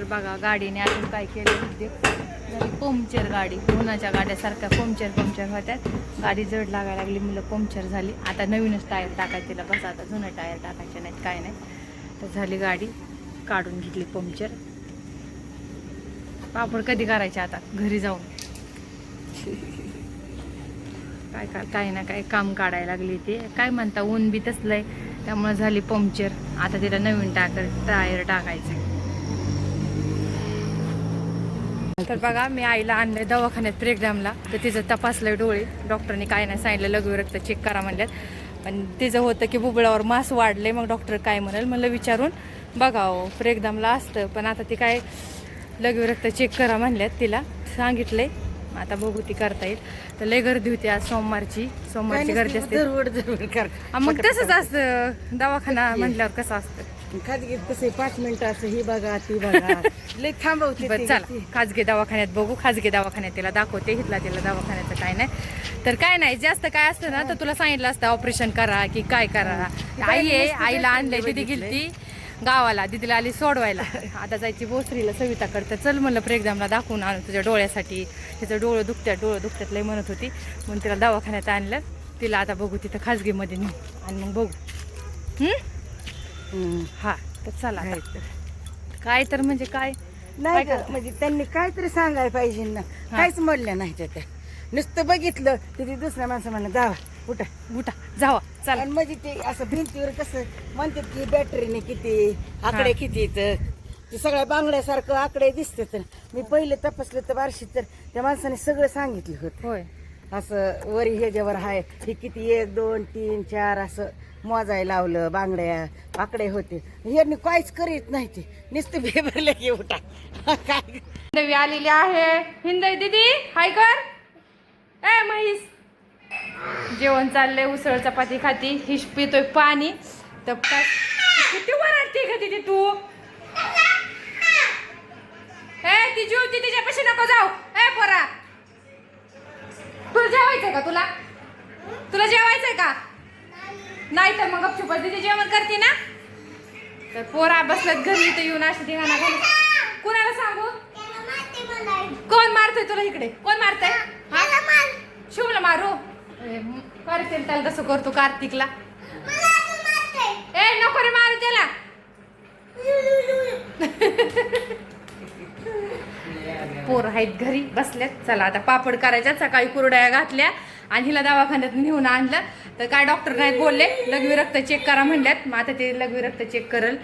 तर बघा गाडीने अजून काय केलं? उद्योग झाली पंक्चर गाडी उन्हाच्या गाड्यासारख्या पंक्चर पंक्चर होत्यात गाडी जड लागायला लागली मुलं पंक्चर झाली. आता नवीनच टायर टाकायचं तिला. बस आता जुनं टायर टाकायचे नाहीत काय नाही. तर झाली गाडी काढून घेतली पंक्चर. पापड कधी करायचे आता? घरी जाऊन. काय काय काय ना काय काम काढायला लागली ते. काय म्हणता ऊन बी तसलंय. त्यामुळे झाली पंक्चर. आता तिला नवीन टाकर टायर टाकायचं तर बघा मी आईला आणलंय दवाखान्यात प्रेग्रामला तर तिचं तपासलंय डोळे. डॉक्टरने काय नाही सांगितलं लघु रक्त चेक करा म्हणल्यात. पण तिचं होतं की बुबळावर मास वाढले मग डॉक्टर काय म्हणाल म्हणलं विचारून बघावं प्रेग्रामला असतं पण आता ती काय लघु रक्त चेक करा म्हणल्यात तिला. सांगितलंय आता बघू ती करता येईल. तर लय गर्दी होती आज सोमवारची सोमवारची गर्दी असते. हा, मग तसंच असतं. दवाखाना म्हटल्यावर कसं असतं? खाजगीत कसं पाच मिनिटं असं ही बघा ती बघा. लय थांबवते बरं चला. खाजगी दवाखान्यात बघू. खाजगी दवाखान्यात तिला दाखवते. इथला तिला दवाखान्याचं काय नाही. तर काय नाही जास्त काय असतं ना तर तुला सांगितलं असतं ऑपरेशन करा की काय करा. आई आहे आईला आणलंय दिदी गेलती गावाला दिदीला आली सोडवायला. आता जायची भोसरीला सविता करतं चल म्हणलं प्रेग्रामला दाखवून आणू तुझ्या डोळ्यासाठी. तिचं डोळं दुखत्यात डोळं दुखत्यात लय म्हणत होती. म्हणून तिला दवाखान्यात आणलं. तिला आता बघू तिथं खाजगीमध्ये नेऊ. आणि मग बघू. हा तर चला काय. तर. काय तर म्हणजे काय? नाही म्हणजे त्यांनी काहीतरी सांगायला पाहिजे ना. काहीच म्हणलं नाही त्या नुसतं बघितलं तर ते दुसऱ्या माणसं म्हणलं जावा उठा. उठा जावा चला. म्हणजे ते असं भिंतीवर कसं म्हणतात की बॅटरीने किती आकडे. किती तर ते सगळ्या बांगड्यासारखं आकडे दिसते तर मी पहिले तपासलं तर बारशी तर त्या माणसाने सगळं सांगितलं होतं. होय. असं वरी ह्याच्यावर आहे हे किती एक दोन तीन चार असं. मोजाय लावलं बांगड्या आकडे होते. यांनी काहीच करीत नाही ते. नुसतं बेबरले उठा. काय? हिंदवी आलेली आहे. हिंदवी दीदी हाय कर. ए म्हैस. जेवण चाललंय उसळ चपाती खाती. हिश पितोय पाणी. तर किती वरडते का तिथे तू? ए ती जीवती तिच्यापाशी नको जाऊ. नाही तर मग गपचूप तिथे जेवण करते ना? तर पोरा बसल्यात घरी इथं येऊन अशी धिंगाणा घालून. कुणाला सांगू? कोण मारतोय तुला इकडे? कोण मारतय? शिवला मारू? करते त्याला तसं करतो कार्तिकला. ए नको रे मारू त्याला. पोर आहेत घरी बसल्यात चला आता पापड करायच्या सकाळी कुरड्या घातल्या. आणि हिला दवाखान्यात नेऊन आणलं तर काय डॉक्टर नाही बोलले लघवी रक्त चेक करा म्हणल्यात मग आता ते लघवी रक्त चेक करल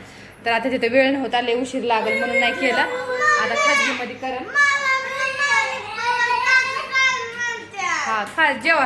तर आता तिथे वेळ नव्हता लय उशीर लागल म्हणून नाही केलं आता खाजगीमध्ये करल हा खा जेवा